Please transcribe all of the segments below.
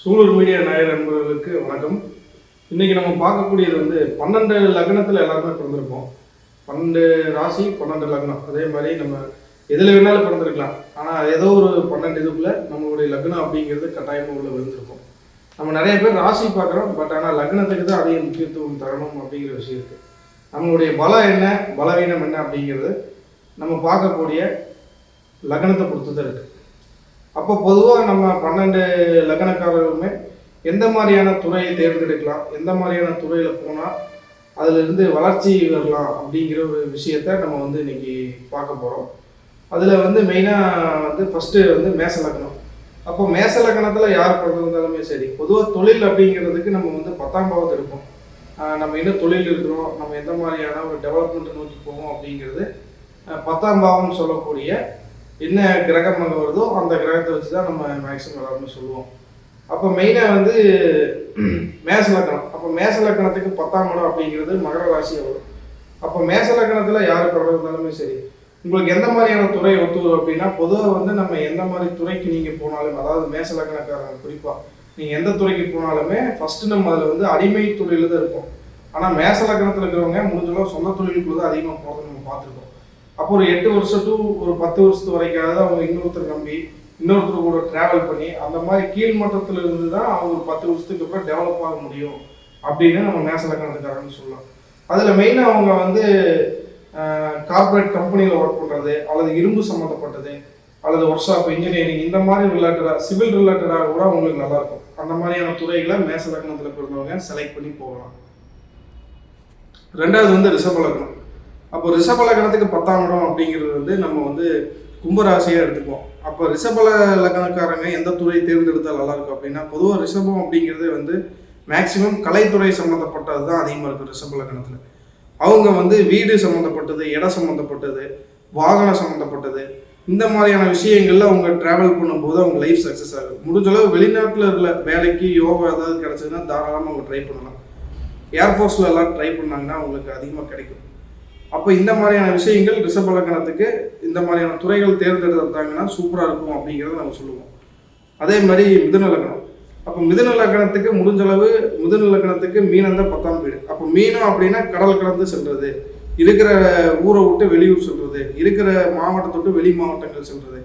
சூழல் மீடியா நாயர் நண்பர்களுக்கு வணக்கம். இன்னைக்கு நம்ம பார்க்கக்கூடியது வந்து பன்னெண்டு லக்னத்தில் எல்லாருமே பிறந்திருப்போம். பன்னெண்டு ராசி பன்னெண்டு லக்னம். அதே மாதிரி நம்ம எதில் வேணாலும் பிறந்திருக்கலாம். ஆனால் ஏதோ ஒரு பன்னெண்டு இதுக்குள்ள நம்மளுடைய லக்னம் அப்படிங்கிறது கட்டாயமாக உள்ள விழுந்திருக்கும். நம்ம நிறைய பேர் ராசி பார்க்குறோம். பட் ஆனால் லக்னத்துக்கு தான் அதிக முக்கியத்துவம் தரணும் அப்படிங்கிற விஷயம் இருக்குது நம்மளுடைய பலம் என்ன? பலவீனம் என்ன அப்படிங்கிறது நம்ம பார்க்கக்கூடிய லக்னத்தை பொறுத்து தான் இருக்குது அப்போ பொதுவாக நம்ம பன்னெண்டு லக்னக்காரர்களுமே எந்த மாதிரியான துறையை தேர்ந்தெடுக்கலாம்? எந்த மாதிரியான துறையில் போனால் அதிலிருந்து வளர்ச்சி வரலாம் அப்படிங்கிற ஒரு விஷயத்த நம்ம வந்து இன்னைக்கு பார்க்க போகிறோம் அதில் வந்து மெயினாக வந்து ஃபஸ்ட்டு வந்து மேச லக்னம். அப்போ மேச லக்னத்தில் யார் பிறந்திருந்தாலுமே சரி பொதுவாக தொழில் அப்படிங்கிறதுக்கு நம்ம வந்து பத்தாம் பாவத்தை எடுப்போம். நம்ம என்ன தொழில் இருக்கிறோம் நம்ம எந்த மாதிரியான ஒரு டெவலப்மெண்ட்டை நோக்கி போவோம் அப்படிங்கிறது பத்தாம் பாவம்னு சொல்லக்கூடிய என்ன கிரகம் அங்கே வருதோ அந்த கிரகத்தை வச்சு தான் நம்ம மேக்ஸிமம் எல்லாருமே சொல்லுவோம். அப்போ மெயினாக வந்து மேச லக்கணம். அப்போ மேச லக்கணத்துக்கு பத்தாம் இடம் அப்படிங்கிறது மகர ராசியாக வரும். அப்போ மேச லக்கணத்தில் யார் பிறந்தாலுமே சரி உங்களுக்கு எந்த மாதிரியான துறை ஒத்து அப்படின்னா பொதுவாக வந்து நம்ம எந்த மாதிரி துறைக்கு நீங்கள் போனாலும் அதாவது மேச லக்கணக்காரங்க குறிப்பாக நீங்கள் எந்த துறைக்கு போனாலுமே ஃபஸ்ட்டு நம்ம அதில் வந்து அடிமை தொழிலில் தான் இருப்போம். ஆனால் மேச லக்கணத்தில் இருக்கிறவங்க முடிஞ்சளவு சொந்த தொழிலுக்குள்ள தான் அதிகமாக போகிறத நம்ம பார்த்துருக்கோம். அப்போ ஒரு எட்டு வருஷம் டு ஒரு பத்து வருஷத்து வரைக்காவது அவங்க இன்னொருத்தர் நம்பி இன்னொருத்தர் கூட ட்ராவல் பண்ணி அந்த மாதிரி கீழ் மட்டத்தில் இருந்து தான் அவங்க ஒரு பத்து வருஷத்துக்கு அப்புறம் டெவலப் ஆக முடியும் அப்படின்னு நம்ம மேச லக்கணத்துக்காரன்னு சொல்லலாம். அதில் மெயினாக அவங்க வந்து கார்ப்பரேட் கம்பெனியில் ஒர்க் பண்ணுறது அல்லது இரும்பு சம்மந்தப்பட்டது அல்லது ஒர்க் ஷாப் இன்ஜினியரிங் இந்த மாதிரி ரிலேட்டடாக சிவில் ரிலேட்டடாக கூட அவங்களுக்கு நல்லாயிருக்கும் அந்த மாதிரியான துறைகளை மேச லக்னத்தில் பிறந்தவங்க செலக்ட் பண்ணி போகலாம். ரெண்டாவது வந்து ரிஷப லக்னம் அப்போ ரிஷப லக்னத்துக்கு பத்தாம் இடம் அப்படிங்கிறது வந்து நம்ம வந்து கும்பராசியாக எடுத்துக்குவோம். அப்போ ரிஷப லக்னக்காரங்க எந்த துறை தேர்ந்தெடுத்தால் நல்லாயிருக்கும் அப்படின்னா பொதுவாக ரிஷபம் அப்படிங்கிறது வந்து மேக்சிமம் கலைத்துறை சம்மந்தப்பட்டது தான் அதிகமாக இருக்கும் ரிஷப லக்னத்தில் அவங்க வந்து வீடு சம்மந்தப்பட்டது இடம் சம்மந்தப்பட்டது வாகனம் சம்மந்தப்பட்டது இந்த மாதிரியான விஷயங்கள்ல அவங்க டிராவல் பண்ணும்போது அவங்க லைஃப் சக்ஸஸ் ஆகும் முடிஞ்ச அளவு வெளிநாட்டில் உள்ள வேலைக்கு யோகா ஏதாவது கிடைச்சதுன்னா தாராளமாக அவங்க ட்ரை பண்ணலாம். ஏர்ஃபோர்ஸில் எல்லாம் ட்ரை பண்ணாங்கன்னா அவங்களுக்கு அதிகமாக கிடைக்கும். அப்போ இந்த மாதிரியான விஷயங்கள் ரிஷப லக்னத்துக்கு இந்த மாதிரியான துறைகள் தேர்ந்தெடுத்தாங்கன்னா சூப்பராக இருக்கும் அப்படிங்கிறத நம்ம சொல்லுவோம். அதே மாதிரி மிதுன லக்னம் அப்போ மிதுன லக்னத்துக்கு முடிஞ்ச மிதுன லக்னத்துக்கு மீனம் தான் பத்தாம் வீடு. அப்போ மீனம் அப்படின்னா கடல் கடந்து செல்றது இருக்கிற ஊரை விட்டு வெளியூர் செல்றது இருக்கிற மாவட்டத்தை விட்டு வெளி மாவட்டங்கள் செல்றது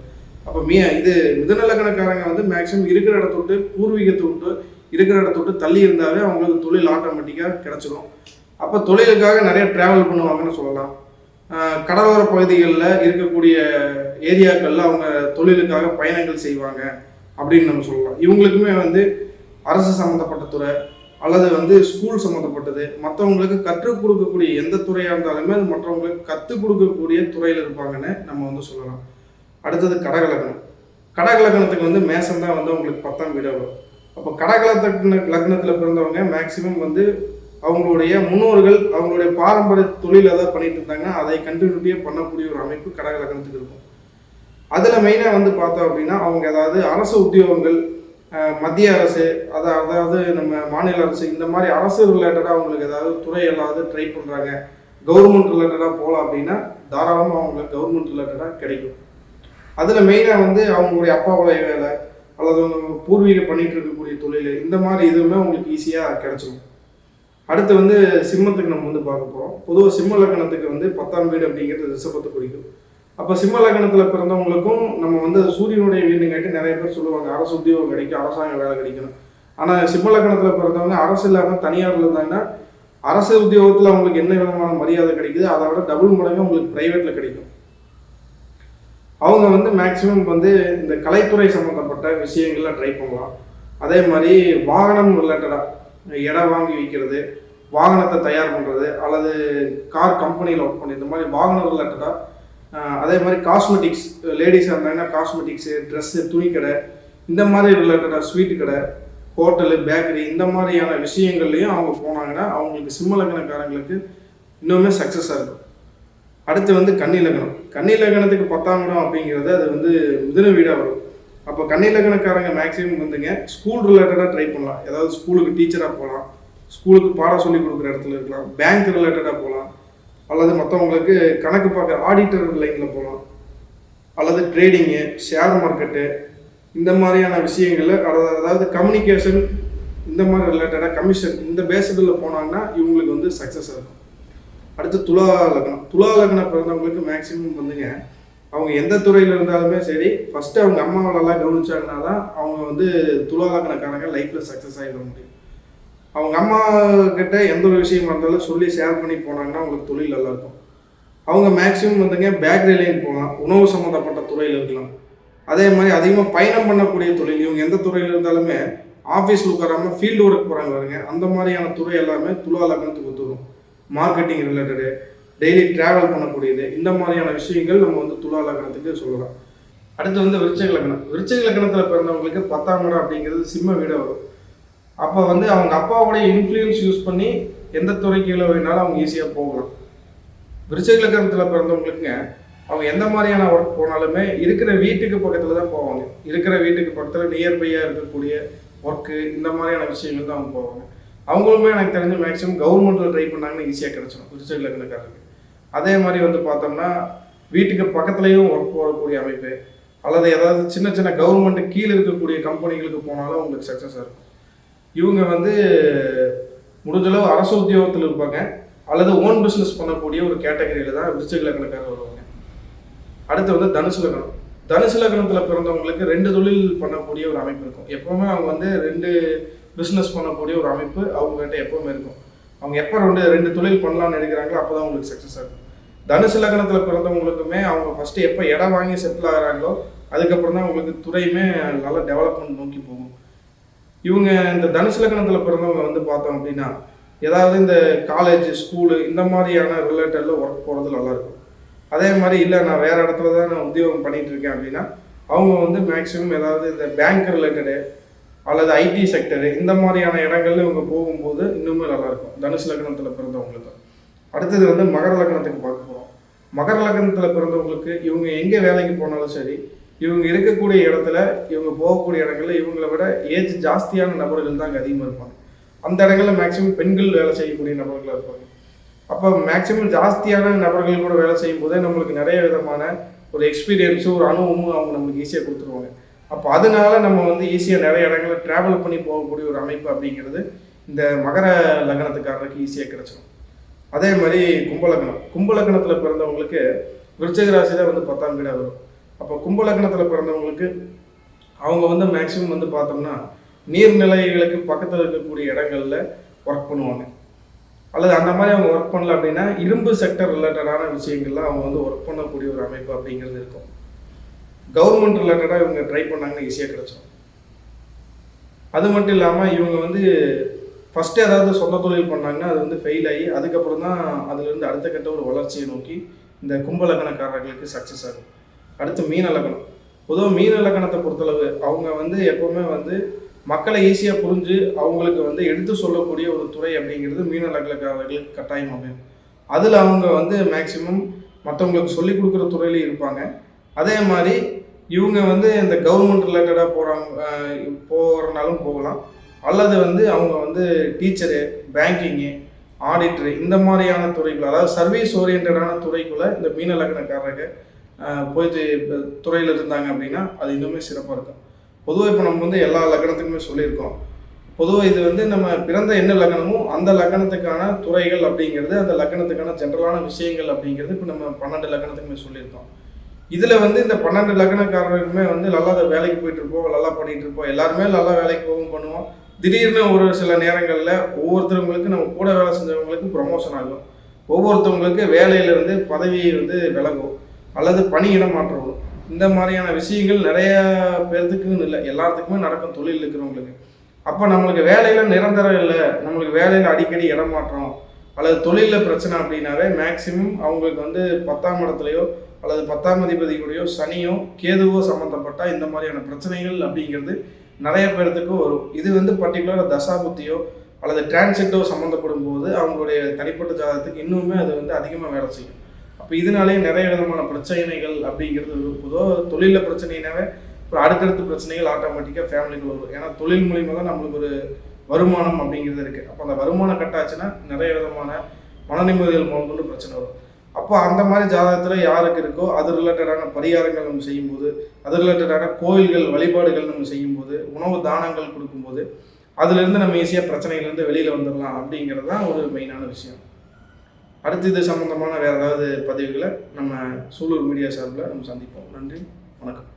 அப்போ மீ இது மிதுன லக்னக்காரங்க வந்து மேக்ஸிமம் இருக்கிற இடத்த விட்டு பூர்வீகத்தை விட்டு இருக்கிற இடத்த விட்டு தள்ளி இருந்தாவே அவங்களுக்கு தொழில் ஆட்டோமேட்டிக்காக கிடைச்சிடும் அப்போ தொழிலுக்காக நிறைய ட்ராவல் பண்ணுவாங்கன்னு சொல்லலாம். கடலோர பகுதிகளில் இருக்கக்கூடிய ஏரியாக்களில் அவங்க தொழிலுக்காக பயணங்கள் செய்வாங்க அப்படின்னு நம்ம சொல்லலாம். இவங்களுக்குமே வந்து அரசு சம்மந்தப்பட்ட துறை அல்லது வந்து ஸ்கூல் சம்மந்தப்பட்டது மற்றவங்களுக்கு கற்றுக் கொடுக்கக்கூடிய எந்த துறையாக இருந்தாலுமே அது மற்றவங்களுக்கு கற்றுக் கொடுக்கக்கூடிய துறையில் இருப்பாங்கன்னு நம்ம வந்து சொல்லலாம். அடுத்தது கடகலக்னம் கடகலக்னத்துக்கு வந்து மேசம் தான் வந்து அவங்களுக்கு பத்தாம் வீடாக வரும். அப்போ கடகலத்த லக்னத்தில் பிறந்தவங்க மேக்சிமம் வந்து அவங்களுடைய முன்னோர்கள் அவங்களுடைய பாரம்பரிய தொழில் எதாவது பண்ணிட்டு இருந்தாங்கன்னா அதை கண்டினியூட்டியாக பண்ணக்கூடிய ஒரு அமைப்பு கடக லக்னத்துக்கு இருக்கும். அதில் மெயினாக வந்து பார்த்தோம் அப்படின்னா அவங்க ஏதாவது அரசு உத்தியோகங்கள் மத்திய அரசு அதை அதாவது நம்ம மாநில அரசு இந்த மாதிரி அரசு ரிலேட்டடாக அவங்களுக்கு ஏதாவது துறை ஏதாவது ட்ரை பண்ணுறாங்க கவர்மெண்ட் ரிலேட்டடாக போகலாம் அப்படின்னா தாராளமாக அவங்களுக்கு கவர்மெண்ட் ரிலேட்டடாக கிடைக்கும். அதில் மெயினாக வந்து அவங்களுடைய அப்பாவுடைய வேலை அல்லது அவங்க பூர்வீக பண்ணிகிட்டு இருக்கக்கூடிய தொழில் இந்த மாதிரி இதுவுமே உங்களுக்கு ஈஸியாக கிடைச்சிடும் அடுத்து வந்து சிம்மத்துக்கு நம்ம வந்து பார்க்க போகிறோம் பொதுவாக சிம்ம லக்கணத்துக்கு வந்து பத்தாம் வீடு அப்படிங்கிறது ரிஷபத்தை குறிக்கும். அப்போ சிம்ம லக்கணத்தில் பிறந்தவங்களுக்கும் நம்ம வந்து சூரியனுடைய வீடுங்காட்டி நிறைய பேர் சொல்லுவாங்க. அரசு உத்தியோகம் கிடைக்கும் அரசாங்க வேலை கிடைக்கணும். ஆனால் சிம்ம லக்கணத்தில் பிறந்தவங்க அரசு இல்லாமல் தனியாரில் இருந்தாங்கன்னா அரசு உத்தியோகத்தில் அவங்களுக்கு என்ன விதமான மரியாதை கிடைக்குது அதை விட டபுள் மடங்கு உங்களுக்கு ப்ரைவேட்டில் கிடைக்கும். அவங்க வந்து மேக்சிமம் வந்து இந்த கலைத்துறை சம்மந்தப்பட்ட விஷயங்கள்லாம் ட்ரை பண்ணலாம். அதே மாதிரி வாகனம் ரிலேட்டடாக இடம் வாங்கி விற்கிறது வாகனத்தை தயார் பண்ணுறது அல்லது கார் கம்பெனியில் ஒர்க் பண்ணி இந்த மாதிரி வாகனம் ரிலேட்டடாக அதே மாதிரி காஸ்மெட்டிக்ஸ் லேடிஸாக இருந்தாங்கன்னா காஸ்மெட்டிக்ஸு ட்ரெஸ்ஸு துணி கடை இந்த மாதிரி ரிலேட்டடாக ஸ்வீட்டு கடை ஹோட்டலு பேக்கரி இந்த மாதிரியான விஷயங்கள்லையும் அவங்க போனாங்கன்னா அவங்களுக்கு சிம்ம லக்னக்காரங்களுக்கு இன்னுமே சக்ஸஸாக இருக்கும். அடுத்து வந்து கன்னி லக்னம். கன்னி லக்னத்துக்கு பத்தாம் இடம் அப்படிங்கிறது அது வந்து மிதுன வீடாக வரும். அப்போ கண்ணிலக்கணக்காரங்க மேக்ஸிமம் வந்துங்க ஸ்கூல் ரிலேட்டடாக ட்ரை பண்ணலாம். ஏதாவது ஸ்கூலுக்கு டீச்சராக போகலாம் ஸ்கூலுக்கு பாடம் சொல்லி கொடுக்குற இடத்துல இருக்கலாம். பேங்க் ரிலேட்டடாக போகலாம் அல்லது மற்றவங்களுக்கு கணக்கு பார்க்க ஆடிட்டர் லைனில் போகலாம் அல்லது ட்ரேடிங்கு ஷேர் மார்க்கெட்டு இந்த மாதிரியான விஷயங்களில் அதாவது- அதாவது கம்யூனிகேஷன் இந்த மாதிரி ரிலேட்டடாக கமிஷன் இந்த பேசிடில் போனாங்கன்னா இவங்களுக்கு வந்து சக்ஸஸ் இருக்கும். அடுத்து துலா லக்னம். துலா லக்னம் பிறந்தவங்களுக்கு மேக்ஸிமம் வந்துங்க அவங்க எந்த துறையில் இருந்தாலுமே சரி ஃபஸ்ட்டு அவங்க அம்மாவிலலாம் கவனிச்சாங்கன்னா தான் அவங்க வந்து துலா லைஃப்பில் சக்ஸஸ் ஆகிட முடியும். அவங்க அம்மா கிட்ட எந்த ஒரு விஷயமா இருந்தாலும் சொல்லி ஷேர் பண்ணி போனாங்கன்னா அவங்களுக்கு தொழில் நல்லாயிருக்கும் அவங்க மேக்ஸிமம் வந்துங்க பேக்கரி லைன் போகலாம் உணவு சம்மந்தப்பட்ட துறையில் இருக்கலாம். அதே மாதிரி அதிகமாக பயணம் பண்ணக்கூடிய தொழில் இவங்க எந்த துறையில் இருந்தாலுமே ஆஃபீஸில் உட்காராமல் ஃபீல்டு ஒர்க் போகிறாங்க பாருங்க அந்த மாதிரியான துறை எல்லாமே துலா லக்னத்துக்கு ஒத்து வரும். மார்க்கெட்டிங் ரிலேட்டடு டெய்லி ட்ராவல் பண்ணக்கூடியது. இந்த மாதிரியான விஷயங்கள் நம்ம வந்து துலா லக்னத்துக்கு சொல்லலாம். அடுத்து வந்து விருச்சக லக்னம். விருச்சக லக்னத்தில் பிறந்தவங்களுக்கு பத்தாம் இடம் அப்படிங்கிறது சிம்ம வீடாக வரும். அப்போ வந்து அவங்க அப்பாவுடைய இன்ஃப்ளூயன்ஸ் யூஸ் பண்ணி எந்த துறைக்குள்ள வேணாலும் அவங்க ஈஸியாக போகலாம். விருச்சக லக்னத்தில் பிறந்தவங்களுக்குங்க அவங்க எந்த மாதிரியான ஒர்க் போனாலுமே இருக்கிற வீட்டுக்கு பக்கத்தில் தான் போவாங்க. இருக்கிற வீட்டுக்கு பக்கத்தில் நியர்பையாக இருக்கக்கூடிய ஒர்க்கு இந்த மாதிரியான விஷயங்கள் தான் அவங்க போவாங்க. அவங்களுமே எனக்கு தெரிஞ்ச மேக்ஸிமம் கவர்மெண்ட்டில் ட்ரை பண்ணாங்கன்னா ஈஸியாக கிடச்சிடும் விருச்சக லக்னக்காரருக்கு அதே மாதிரி வந்து பார்த்தோம்னா வீட்டுக்கு பக்கத்துலேயும் ஒர்க் போகக்கூடிய அமைப்பு அல்லது ஏதாவது சின்ன சின்ன கவர்மெண்ட்டு கீழே இருக்கக்கூடிய கம்பெனிகளுக்கு போனாலும் உங்களுக்கு சக்ஸஸ் இருக்கும். இவங்க வந்து முடிஞ்சளவு அரசு உத்தியோகத்தில் இருப்பாங்க அல்லது ஓன் பிஸ்னஸ் பண்ணக்கூடிய ஒரு கேட்டகரியில் தான் விருச்சிக லக்னக்காரர் வருவாங்க. அடுத்து வந்து தனுசு லக்னம் தனுசு லக்னத்தில் பிறந்தவங்களுக்கு ரெண்டு தொழில் பண்ணக்கூடிய ஒரு அமைப்பு இருக்கும். எப்போவுமே அவங்க வந்து ரெண்டு பிஸ்னஸ் பண்ணக்கூடிய ஒரு அமைப்பு அவங்ககிட்ட எப்போவுமே இருக்கும். அவங்க எப்போ ரெண்டு ரெண்டு தொழில் பண்ணலான்னு நினைக்கிறாங்களோ அப்போ தான் அவங்களுக்கு சக்ஸஸ் ஆகும் தனுசு லக்னத்தில் பிறந்தவங்களுக்குமே அவங்க ஃபஸ்ட்டு எப்போ இடம் வாங்கி செட்டில் ஆகிறாங்களோ அதுக்கப்புறம் தான் அவங்களுக்கு துறையுமே நல்லா டெவலப்மெண்ட் நோக்கி போகும். இவங்க இந்த தனுசு லக்னத்தில் பிறந்தவங்க வந்து பார்த்தோம் அப்படின்னா ஏதாவது இந்த காலேஜ் ஸ்கூலு இந்த மாதிரியான ரிலேட்டடில் ஒர்க் போகிறது நல்லாயிருக்கும் அதே மாதிரி இல்லை நான் வேறு இடத்துல தான் நான் உத்தியோகம் பண்ணிகிட்ருக்கேன் இருக்கேன் அப்படின்னா அவங்க வந்து மேக்ஸிமம் ஏதாவது இந்த பேங்க் ரிலேட்டடு அல்லது ஐடி செக்டரு இந்த மாதிரியான இடங்கள்ல இவங்க போகும்போது இன்னுமே நல்லாயிருக்கும் தனுசு லக்னத்தில் பிறந்தவங்களுக்கு. அடுத்தது வந்து மகர லக்னத்துக்கு பார்க்க போகிறோம் மகர லக்னத்தில் பிறந்தவங்களுக்கு இவங்க எங்கே வேலைக்கு போனாலும் சரி இவங்க இருக்கக்கூடிய இடத்துல இவங்க போகக்கூடிய இடங்கள்ல இவங்களை விட ஏஜ் ஜாஸ்தியான நபர்கள் தான் அங்கே அதிகமாக இருப்பாங்க. அந்த இடங்கள்ல மேக்ஸிமம் பெண்கள் வேலை செய்யக்கூடிய நபர்களாக இருப்பாங்க. அப்போ மேக்ஸிமம் ஜாஸ்தியான நபர்கள் கூட வேலை செய்யும் போதே நம்மளுக்கு நிறைய விதமான ஒரு எக்ஸ்பீரியன்ஸும் ஒரு அனுபவமும் அவங்க நம்மளுக்கு ஈஸியாக கொடுத்துருவாங்க. அப்போ அதனால நம்ம வந்து ஈஸியாக நிறைய இடங்களில் ட்ராவல் பண்ணி போகக்கூடிய ஒரு அமைப்பு அப்படிங்கிறது இந்த மகர லக்னத்துக்காரருக்கு ஈஸியாக கிடச்சிடும் அதே மாதிரி கும்பலக்னம். கும்பலக்னத்தில் பிறந்தவங்களுக்கு விருச்சக ராசி தான் வந்து பத்தாம் வீடாக வரும். அப்போ கும்பலக்னத்தில் பிறந்தவங்களுக்கு அவங்க வந்து மேக்ஸிமம் வந்து பார்த்தோம்னா நீர்நிலைகளுக்கு பக்கத்தில் இருக்கக்கூடிய இடங்களில் ஒர்க் பண்ணுவாங்க. அல்லது அந்த மாதிரி அவங்க ஒர்க் பண்ணல அப்படின்னா இரும்பு செக்டர் ரிலேட்டடான விஷயங்கள்லாம் அவங்க வந்து ஒர்க் பண்ணக்கூடிய ஒரு அமைப்பு அப்படிங்கிறது இருக்கும். கவர்மெண்ட் ரிலேட்டடாக இவங்க ட்ரை பண்ணாங்கன்னா ஈஸியாக கிடைச்சோம் அது மட்டும் இல்லாமல் இவங்க வந்து ஃபஸ்ட்டு ஏதாவது சொந்த தொழில் பண்ணாங்கன்னா அது வந்து ஃபெயில் ஆகி அதுக்கப்புறம் தான் அதுலேருந்து அடுத்த கட்ட ஒரு வளர்ச்சியை நோக்கி இந்த கும்பலக்கணக்காரர்களுக்கு சக்ஸஸ் ஆகும். அடுத்து மீன லக்கணம் பொதுவாக மீன லக்கணத்தை பொறுத்தளவு அவங்க வந்து எப்போவுமே வந்து மக்களை ஈஸியாக புரிஞ்சு அவங்களுக்கு வந்து எடுத்து சொல்லக்கூடிய ஒரு துறை அப்படிங்கிறது மீன லக்கணக்காரர்களுக்கு கட்டாயம் அமையும். அதில் அவங்க வந்து மேக்சிமம் மற்றவங்களுக்கு சொல்லிக் கொடுக்குற துறையிலையும் இருப்பாங்க. அதே மாதிரி இவங்க வந்து இந்த கவர்மெண்ட் ரிலேட்டடாக போகிறாங்க போகிறனாலும் போகலாம். அல்லது வந்து அவங்க வந்து டீச்சரு பேங்கிங்கு ஆடிட்டரு இந்த மாதிரியான துறைகள் அதாவது சர்வீஸ் ஓரியன்டான துறைக்குள்ளே இந்த மீன லக்னக்காரங்க போயிட்டு இப்போ துறையில் இருந்தாங்க அப்படின்னா அது இன்னுமே சிறப்பாக இருக்கும். பொதுவாக இப்போ நம்ம வந்து எல்லா லக்னத்துக்குமே சொல்லியிருக்கோம். பொதுவாக இது வந்து நம்ம பிறந்த என்ன லக்னமோ அந்த லக்னத்துக்கான துறைகள் அப்படிங்கிறது அந்த லக்னத்துக்கான ஜென்ரலான விஷயங்கள் அப்படிங்கிறது இப்போ நம்ம பன்னெண்டு லக்னத்துக்குமே சொல்லியிருக்கோம். இதில் வந்து இந்த பன்னெண்டு லக்னக்காரருக்குமே வந்து நல்லா அதை வேலைக்கு போயிட்டு இருப்போம் நல்லா பண்ணிகிட்டு இருப்போம். எல்லாருமே நல்லா வேலைக்கு போகவும் பண்ணுவோம். திடீர்னு ஒரு சில நேரங்களில் ஒவ்வொருத்தவங்களுக்கு நம்ம கூட வேலை செஞ்சவங்களுக்கு ப்ரொமோஷன் ஆகும். ஒவ்வொருத்தவங்களுக்கு வேலையிலிருந்து பதவி வந்து விலகும். அல்லது பணியிடம் மாற்றம் இந்த மாதிரியான விஷயங்கள் நிறைய பேர்த்துக்குன்னு இல்லை. எல்லாத்துக்குமே நடக்கும் தொழில் இருக்கிறவங்களுக்கு. அப்போ நம்மளுக்கு வேலையில் நிரந்தரம் இல்லை. நம்மளுக்கு வேலையில் அடிக்கடி இடம் மாற்றம். அல்லது தொழிலில் பிரச்சனை அப்படின்னாவே மேக்சிமம் அவங்களுக்கு வந்து பத்தாம் இடத்துலையோ அல்லது பத்தாம் அதிபதியுடையோ சனியோ கேதுவோ சம்மந்தப்பட்ட இந்த மாதிரியான பிரச்சனைகள் அப்படிங்கிறது நிறைய பேர்த்துக்கு வரும். இது வந்து பர்டிகுலராக தசாபுத்தியோ அல்லது டிரான்சிட்டோ சம்மந்தப்படும் போது அவங்களுடைய தனிப்பட்ட ஜாதகத்துக்கு இன்னுமே அது வந்து அதிகமாக வேலை செய்யும். அப்போ இதனாலேயே நிறைய விதமான பிரச்சனைகள் அப்படிங்கிறது வரும். தொழிலில் பிரச்சனைனாவே ஒரு அடுத்தடுத்த பிரச்சனைகள் ஆட்டோமேட்டிக்காக ஃபேமிலிக்குள்ள வரும். ஏன்னா தொழில் மூலியமாக தான் நம்மளுக்கு ஒரு வருமானம் அப்படிங்கிறது இருக்குது அப்போ அந்த வருமானம் கட்டாச்சுன்னா நிறைய விதமான மன நிம்மதிகள் மூலம் கொண்டு பிரச்சனை வரும். அப்போ அந்த மாதிரி ஜாதகத்தில் யாருக்கு இருக்கோ அது ரிலேட்டடான பரிகாரங்கள் நம்ம செய்யும்போது அது ரிலேட்டடான கோயில்கள் வழிபாடுகள் நம்ம செய்யும்போது உணவு தானங்கள் கொடுக்கும்போது அதுலேருந்து நம்ம ஈஸியாக பிரச்சனையிலேருந்து வெளியில் வந்துடலாம் அப்படிங்கிறது தான் ஒரு மெயினான விஷயம். அடுத்து இது சம்மந்தமான வேறு ஏதாவது பதிவுகளை நம்ம சூலூர் மீடியா சார்பில் நம்ம சந்திப்போம். நன்றி வணக்கம்.